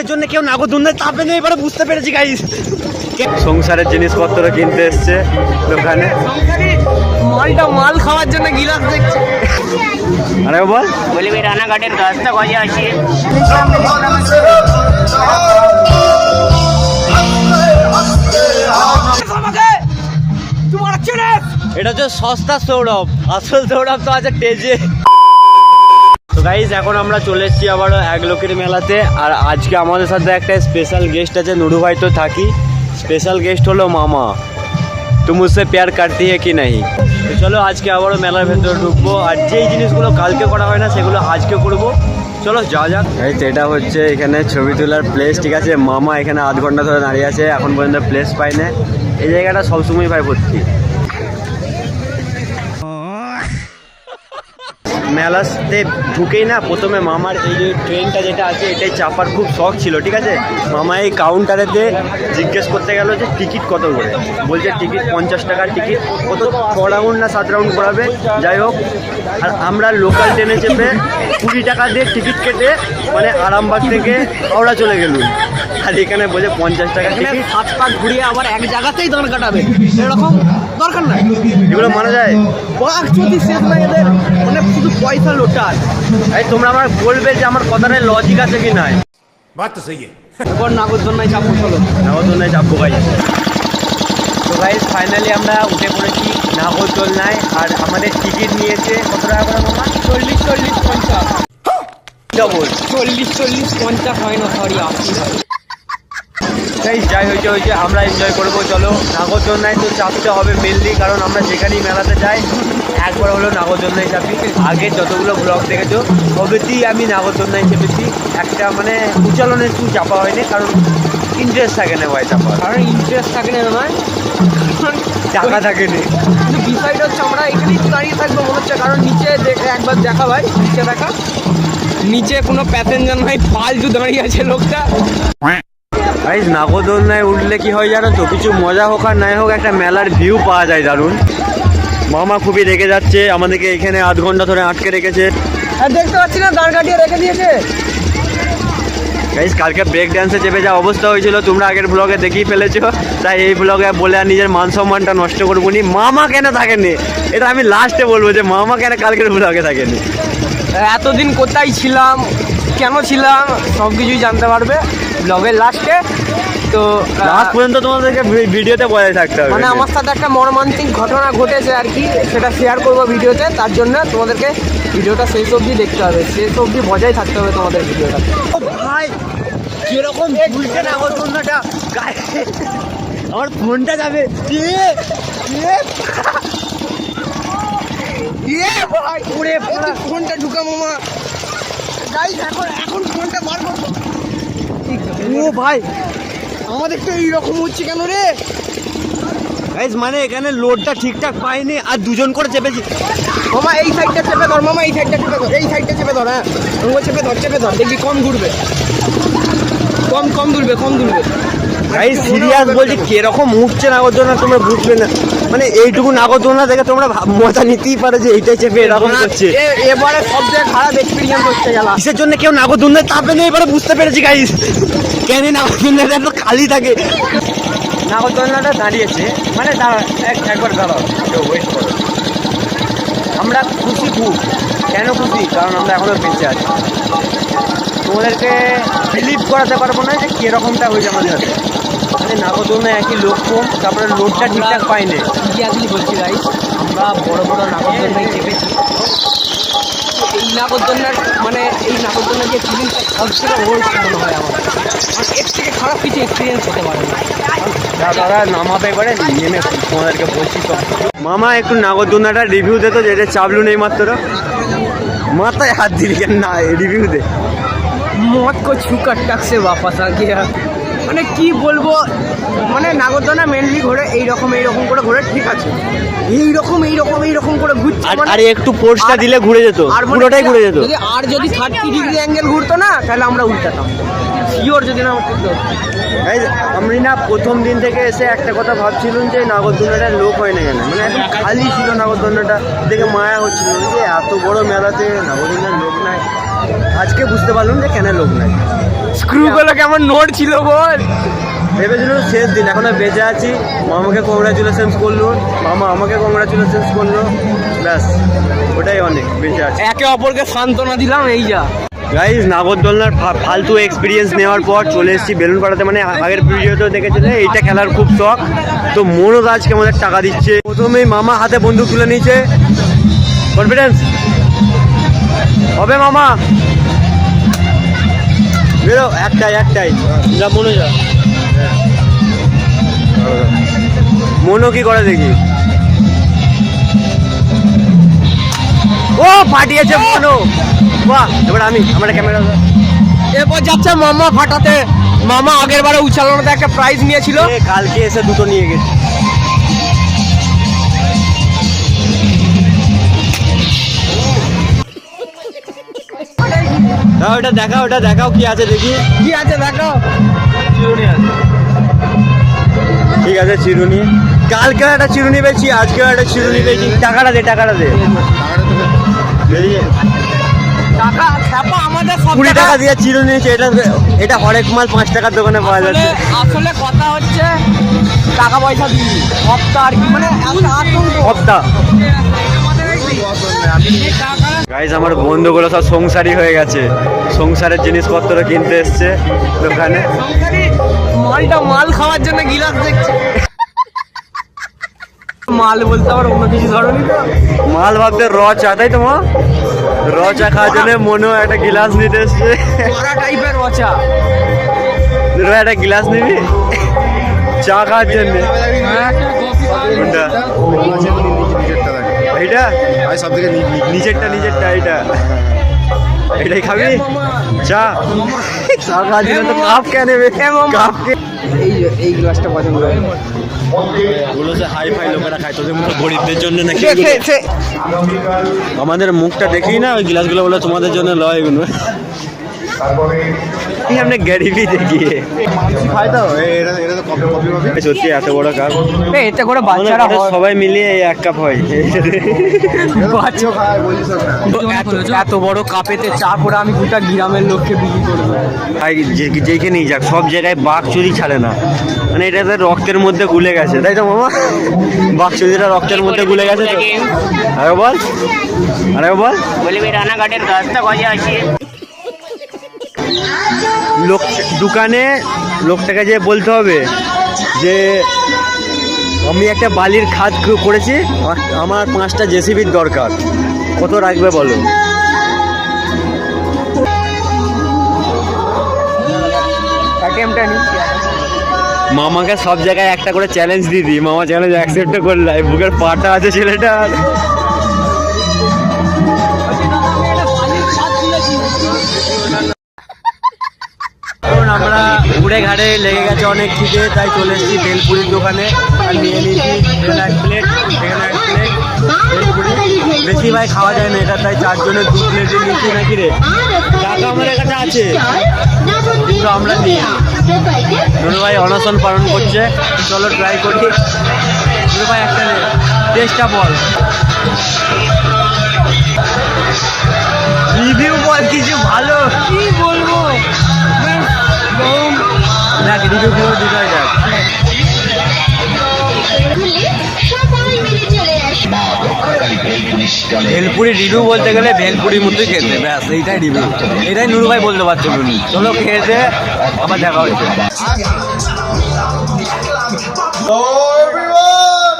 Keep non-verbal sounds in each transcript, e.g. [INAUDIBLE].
কিসের জন্য কেউ নাগরদোলনায় চাপে নেই? এবারে বুঝতে পেরেছি গাইস সংসারের জিনিসপত্র কিনতে এসছে দোকানে। মালটা মাল খাওয়ার জন্য গিলাস দেখছে। আরে বল বলি ভাই রানাঘাটের রাস্তা গজে আছে এটা হচ্ছে সস্তা সৌরভ। আসল সৌরভ তো আছে টেজে। তো গাইজ এখন আমরা চলে এসেছি আবার এক লোকের মেলাতে। আর আজকে আমাদের সাথে একটা স্পেশাল গেস্ট আছে, নুরু ভাই তো থাকি। স্পেশাল গেস্ট হলো মামা। তুম উসে প্যার কাটতি হে কি নাহি? তো চলো আজকে আবারও মেলার ভেতরে ঢুকবো। আর যেই জিনিসগুলো কালকে করা হয় না, সেগুলো আজকে করব। চলো যা যাক। এই তো এটা হচ্ছে এখানে ছবি তোলার প্লেস ঠিক আছে? মামা এখানে আধ ঘণ্টা ধরে দাঁড়িয়ে আছে, এখন পর্যন্ত প্লেস পাই না এই জায়গাটা সবসময় পাই ভর্তি। মেলাতে ঢুকেই না, প্রথমে মামার এই যে ট্রেনটা যেটা আছে, এটাই চাপার খুব শখ ছিল, ঠিক আছে? মামা এই কাউন্টারেতে জিজ্ঞেস করতে গেল যে টিকিট কত করে? বলছে টিকিট পঞ্চাশ টাকার টিকিট কত ছ রাউন্ড না সাত রাউন্ড করাবে, যাই হোক। আর আমরা লোকাল ট্রেনে চেপে কুড়ি টাকা দিয়ে টিকিট কেটে মানে আরামবাগ থেকে হাওড়া চলে গেলুম। আর এখানে বলে পঞ্চাশ টাকা এখানে হাত পাক ঘুরিয়ে আবার এক জায়গাতেই দর কাটাবে। এরকম দরকার নাই। এগুলো মানা যায়? বাঘ যদি শেষ না এদের মানে শুধু পয়সা লোটার। এই তোমরা আমার বলবে যে আমার কথাটা লজিক আছে কি নাই? বাত তো সেই এরপর নাগরদোলনায় চাপবো চলো। নাগরদোলনায় চাপবো ভাই তো ভাই ফাইনালি আমরা উঠে পড়েছি নাগরদোলনায় আর আমাদের টিকিট নিয়েছে কত টাকা করে মামা? চল্লিশ চল্লিশ পঞ্চাশ। ডবল চল্লিশ চল্লিশ পঞ্চাশ হয় না সরি আশি গাইজ যাই হয়েছে হয়েছে আমরা এনজয় করব চলো। নাগরদোলনায় তো চাপতে হবে মেনলি কারণ আমরা যেখানেই মেলাতে যাই একবার হলো নাগরদোলনায় চাপি। আগে যতগুলো ব্লগ দেখেছ সবেতেই আমি নাগরদোলনায় চেপেছি। একটা মানে উচ্চালনে একটু চাপা হয়নি কারণ ইন্টারেস্ট থাকে না ভাই চাপা কারণ ইন্টারেস্ট থাকে না নয় টাকা থাকেনি কিন্তু বিষয়টা হচ্ছে আমরা এখানেই তো দাঁড়িয়ে থাকব মনে হচ্ছে কারণ নিচে দেখে একবার দেখা ভাই নিচে দেখা। নিচে কোনো প্যাসেঞ্জার নাই ফালতু দাঁড়িয়ে আছে লোকটা। গাইজ নাগরদোলনায় উঠলে কি হয় জানো তো? কিছু মজা হোক আর নাই হোক একটা মেলার ভিউ পাওয়া যায় দারুণ। মামা খুবই রেগে যাচ্ছে আমাদেরকে এখানে আধ ঘণ্টা ধরে আটকে রেখেছে। দেখতে পাচ্ছি না দাঁড় কাটিয়ে রেখে দিয়েছে। গাইজ কালকে ব্রেক ড্যান্সে চেপে যা অবস্থা হয়েছিল তোমরা আগের ব্লগে দেখেই ফেলেছো। তাই এই ব্লগে বলে আর নিজের মান সম্মানটা নষ্ট করব নি। মামা কেন থাকেনি এটা আমি লাস্টে বলব যে মামা কেন কালকের ব্লগে থাকেনি এতদিন কোথায় ছিলাম? কেন ছিলাম সব কিছুই জানতে পারবে ব্লগের লাস্টে তো লাস্ট পর্যন্ত তোমাদেরকে ভিডিওতে বজায় থাকতে হবে মানে আমার সাথে একটা মর্মান্তিক ঘটনা ঘটেছে আর কি সেটা শেয়ার করব ভিডিওতে তার জন্য তোমাদেরকে ভিডিওটা শেষ অবধি দেখতে হবে শেষ অবধি বজায় থাকতে হবে তোমাদের ভিডিওটা। ভাই কীরকম ঝুলছে নাগরদোলনাটা গায়ে আমার ফোনটা যাবে। [LAUGHS] ভাই ফোনটা ঢুকা মামা গাইস এখন এখন ফোনটা বার করব। ও ভাই। আমাদের তো এইরকম হচ্ছে কেন রে? গাইজ মানে এখানে লোডটা ঠিকঠাক পাইনি আর দুজন করে চেপেছি। মামা এই সাইডটা চেপে ধর মামা এই সাইডটা চেপে ধর এই সাইডটা চেপে ধর হ্যাঁ। ওগুলো চেপে ধর চেপে ধর দেখবি কম ঘুরবে। কম কম দুলবে কম দুলবে গাইজ সিরিয়াস বলছি কীরকম উঠছে না ওর জন্য তোমরা বুঝবে না। মানে এইটুকু নাগরদোলনা দেখে তোমরা মজা নিতেই পারো যে এইটাই চেপে এরকম করছে। এবারে সব থেকে খারাপ এক্সপিরিয়েন্স হচ্ছে গেলা। কিসের জন্য কেউ নাগরদোলনায় চাপে নেই এবারে বুঝতে পেরেছি গাইস কেন নাগরদোলনাটা এত খালি থাকে। নাগরদোলনাটা দাঁড়িয়েছে। মানে দাঁড়া এক- একবার দাঁড়াও ওয়েট করো। আমরা খুশি খুব। কেন খুশি? কারণ আমরা এখনও বেঁচে আছি। তোমাদেরকে বিলিভ করাতে পারব না যে কিরকমটা হয়েছে আমাদের হাতে। মানে নাগরদোলনায় একই লোক কম তারপরে লোডটা ঠিকঠাক পাইনি। সিরিয়াসলি বলছি গাইস আমরা বড় বড় নাগরদোলনায় চেপেছি এই নাগরদোলনার মানে এই নাগরদোলনার যে ফিলিংটা সব থেকে মনে হয় আমার। আর এর থেকে খারাপ কিছু এক্সপিরিয়েন্স হতে পারে না। তারা নামাবে এবারে নেমে তোমাদেরকে বলছি সব মামা একটু নাগরদোলনাটা রিভিউ দে তো যেটা চাবলু নেই মাত্র। মাথায় হাত দিলি কেন? না রিভিউ দে। মত কো ছুকার টাক সে বাপাস আ গিয়া মানে কি বলব মানে নাগরদোলনা মেনলি ঘোরে এইরকম এইরকম করে ঘোরে ঠিক আছে। এইরকম এইরকম এইরকম করে ঘুরছে আর মানে আরে একটু পোর্সটা দিলে ঘুরে যেত আর পুরোটাই ঘুরে যেত। যদি আর যদি থার্টি ডিগ্রি অ্যাঙ্গেল ঘুরতো না তাহলে আমরা উল্টাতাম। শিওর যদি না উঠতো এই আমি না প্রথম দিন থেকে এসে একটা কথা ভাবছিলাম যে নাগরদোলনাটার লোক হয় না কেন? মানে একদম খালি ছিল নাগরদোলনাটা দেখে মায়া হচ্ছিল যে এত বড় মেলাতে নাগরদোলনার লোক নাই। আজকে বুঝতে পারলাম যে কেন লোক নাই। স্ক্রু গুলো কেমন নোট ছিল বল? ভেবেছিল শেষ দিন এখনও বেঁচে আছি। মামাকে কংগ্রাচুলেশনস করল। মামা আমাকে কংগ্রাচুলেশনস করল। ব্যাস ওটাই অনেক বেঁচে আছে। একে অপরকে সান্ত্বনা দিলাম এই যা। গাইজ নাগরদোলনার ফালতু এক্সপিরিয়েন্স নেওয়ার পর চলে এসেছি বেলুন পাড়াতে মানে আগের ভিডিওতে দেখেছিলে এইটা খেলার খুব শখ। তো মনোজ আজকে আমাদের টাকা দিচ্ছে। প্রথমেই মামা হাতে বন্দুক তুলে নিয়েছে। কনফিডেন্স হবে মামা? বেরো একটাই একটাই। যা মনে যা। মনো কি করে দেখি? ও ফাটিয়েছে মনো বাহ এবার আমি আমার ক্যামেরা এরপর যাচ্ছে মামা ফাটাতে। মামা আগের বারে উচ্চালনাতে একটা প্রাইজ নিয়েছিল। কালকে এসে দুটো নিয়ে গেছি। দাও ওটা দেখাও ওটা দেখাও কি আছে দেখি। কি আছে দেখো ঠিক আছে চিরুনি। কালকে একটা চিরুনি পেয়েছি আজকে একটা চিরুনি পেয়েছি। টাকাটা দে টাকাটা দে। টাকা ছাপা আমাদের সব কুড়ি টাকা। দিয়ে চিরুনি এটা এটা হরেক মাল পাঁচ টাকার দোকানে পাওয়া যাচ্ছে। আসলে কথা হচ্ছে টাকা পয়সা দিই সপ্তাহ আর কি মানে হপ্তা গাইজ আমার বন্ধুগুলো সব সংসারী হয়ে গেছে। সংসারের জিনিসপত্র কিনতে এসছে দোকানে। মালটা মাল খাওয়ার জন্য গিলাস দেখছে। মাল বলতে আবার অন্য কিছু ধরনি মাল ভাবতে র চা তাই তোমার র চা খাওয়ার জন্য মনেও একটা গিলাস নিতে এসছে। টাইপের র একটা গিলাস নিবি। চা খাওয়ার জন্য। কোনটা এইটা সব থেকে নিজেরটা নিজেরটা এইটা। এটাই খাবি? চা। চা খাওয়ার জন্য তো কাপ কে নেবে? কাপ কে এই এই গ্লাসটা পছন্দ হয় ওগুলো যে হাই ফাই লোকেরা খায় তোদের মতো গরিবদের জন্য নাকি আমাদের মুখটা দেখি না ওই গ্লাসগুলো বলে তোমাদের জন্য লয় এগুলো। এই আপনি গরিবই দেখিয়ে খাই তো এটা এটা তো কপি কপি কপি। সত্যি এত বড় কাপ। এ, এতে করে বাচ্চারা সবাই মিলিয়ে এই এক কাপ হয়। বাচ্চা খায় বলিস না এত- বড় কাপেতে চা করে আমি গোটা গ্রামের লোককে বিক্রি করে দেবো ভাই যেখানেই যাক সব জায়গায় বাঘ চুরি ছাড়ে না। মানে এটা তো রক্তের মধ্যে গুলে গেছে তাই তো মামা? বাঘ চুরিটা রক্তের মধ্যে গুলে গেছে তো। আরে বল। আরে বল। বলি রানাঘাটের রাস্তা কজে আছে। লোক দোকানে লোকটাকে যে বলতে হবে যে আমি একটা বালির খাদ করেছি আমার পাঁচটা জেসিবির দরকার। কত রাখবে বলো? মামাকে সব জায়গায় একটা করে চ্যালেঞ্জ দিয়ে দিই। মামা চ্যালেঞ্জ অ্যাকসেপ্ট করলে বুকের পাটা আছে ছেলেটার। ঘুরে ঘাড়ে লেগে গেছে অনেক খিদে, তাই চলে এসেছি বেলপুরির দোকানে। আর নিয়ে নিয়েছি এক প্লেট এখানে এক প্লেট বেলপুরি। বেশি ভাই খাওয়া যায় না এটা, তাই চারজনের দু প্লেটে নিয়েছি নাকি রে? টাকা আমাদের কাছে আছে। কিন্তু আমরা নিয়ে নুরু ভাই অনশন পালন করছে। চলো ট্রাই করি। নুরু ভাই একটা টেস্টটা বল। ভেলপুরি রিভিউ বলতে গেলে ভেলপুরির মতোই খেতে ব্যাস এইটাই রিভিউ এটাই নুরু ভাই বলতে পারছ নুরু। চলো খেতে আবার দেখা হচ্ছে।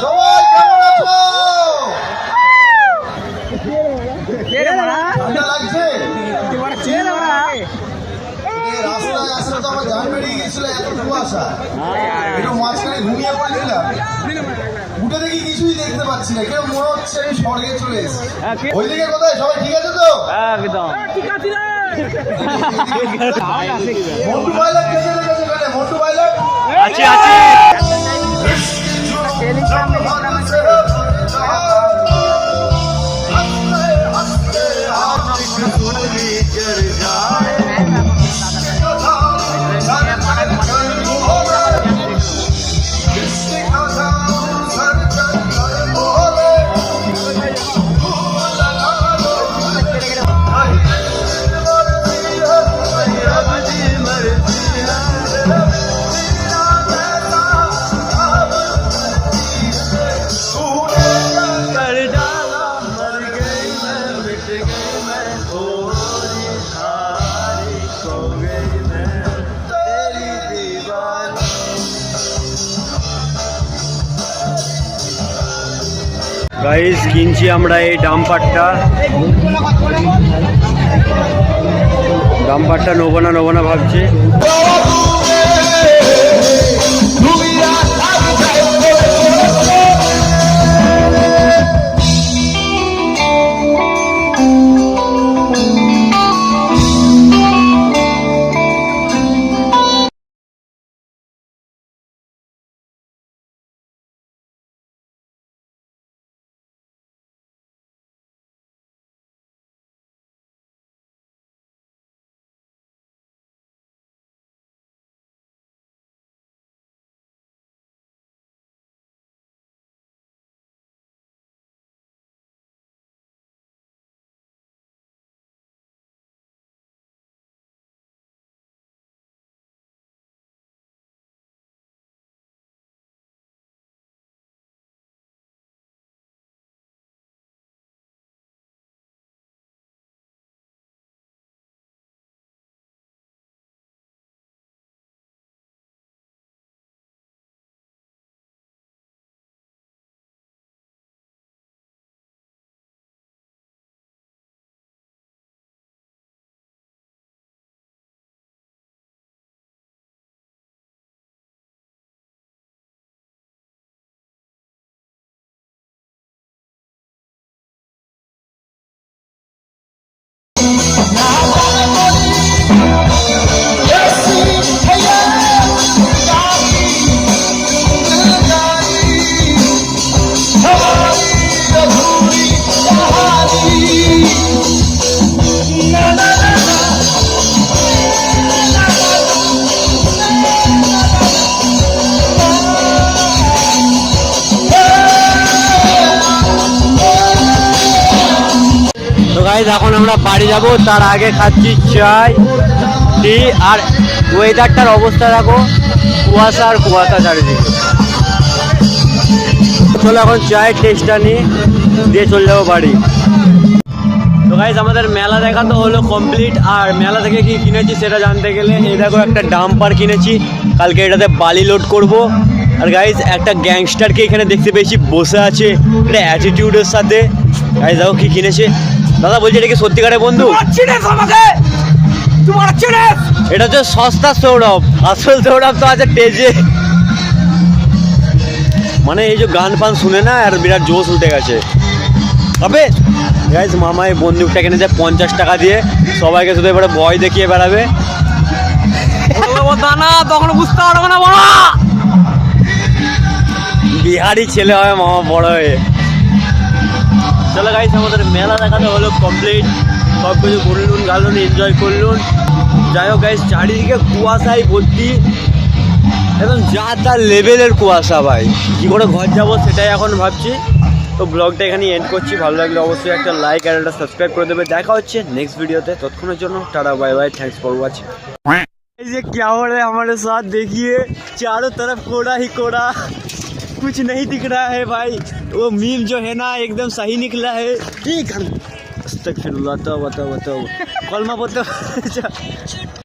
সবাই কেমন আছো? ঠান্ডা লাগছে এই রাস্তায় তো আমার জান বেরিয়ে গেছিল এত কুয়াশা। একটু মাঝখানে ঘুমিয়ে পড়েছিলাম। উঠে দেখি কিছুই দেখতে পাচ্ছি না। কেউ মনে হচ্ছে আমি স্বর্গে চলে এসেছি। ওইদিকে কোথায় সবাই ঠিক আছে তো? একদম। মন্টু পাইলট কে চলে গেছে ওখানে মন্টু পাইলট? আছি আছি। গাইস কিনছি আমরা এই ডাম্পারটা। ডাম্পারটা নেব না নেব না ভাবছি। গাইজ এখন আমরা বাড়ি যাব, তার আগে খাচ্ছি চাই টি আর ওয়েদারটার অবস্থা দেখো, কুয়াশা আর কুয়াশা চারিদিকে। চলো এখন চায়ের টেস্টটা নিই, দিয়ে চলে যাব বাড়ি। তো গাইজ আমাদের মেলা দেখা তো হলো কমপ্লিট আর মেলা থেকে কি কিনেছি সেটা জানতে গেলে, এই দেখো একটা ডাম্পার কিনেছি, কালকে এটাতে বালি লোড করব। আর গাইজ একটা গ্যাংস্টারকে এখানে দেখতে পেয়েছি, বসে আছে, একটা অ্যাটিটিউডের সাথে। গাইজ দেখো কি কিনেছে। দাদা বলছি এটা কি সত্যিকারের বন্ধু? এটা হচ্ছে সস্তা সৌরভ আসল সৌরভ তো আছে টেজে। মানে এই যে গান ফান শুনে না আর বিরাট জোশ উঠে গেছে। তবে গাইজ মামা এই বন্দুকটা কিনেছে পঞ্চাশ টাকা দিয়ে। সবাইকে শুধু এবারে ভয় দেখিয়ে বেড়াবে। দানা তখন বুঝতে পারব না বড়। বিহারি ছেলে হয় মামা বড় হয়ে। চলো গাইস আমাদের মেলা দেখাতে হলো কমপ্লিট সব কিছু ঘুরলুন গালুন এনজয় করলুন যাই হোক গাইস চারিদিকে কুয়াশায় ভর্তি। একদম যা তার লেভেলের কুয়াশা ভাই। কী করে ঘর যাব সেটাই এখন ভাবছি। তো ব্লগটা এখানে এন্ড করছি। ভালো লাগলে অবশ্যই একটা লাইক আর একটা সাবস্ক্রাইব করে দেবে। দেখা হচ্ছে নেক্সট ভিডিওতে তৎক্ষণের জন্য tata bye bye thanks for watching এই যে কেউ रहा সাথ দেখিয়ে চারো তরফ কোড়া হি কোড়া। कुछ नहीं दिख रहा है भाई। वो मीम जो है ना एकदम सही निकला है। ठीक है। तक फिर बताओ बताओ बताओ कलमा बताओ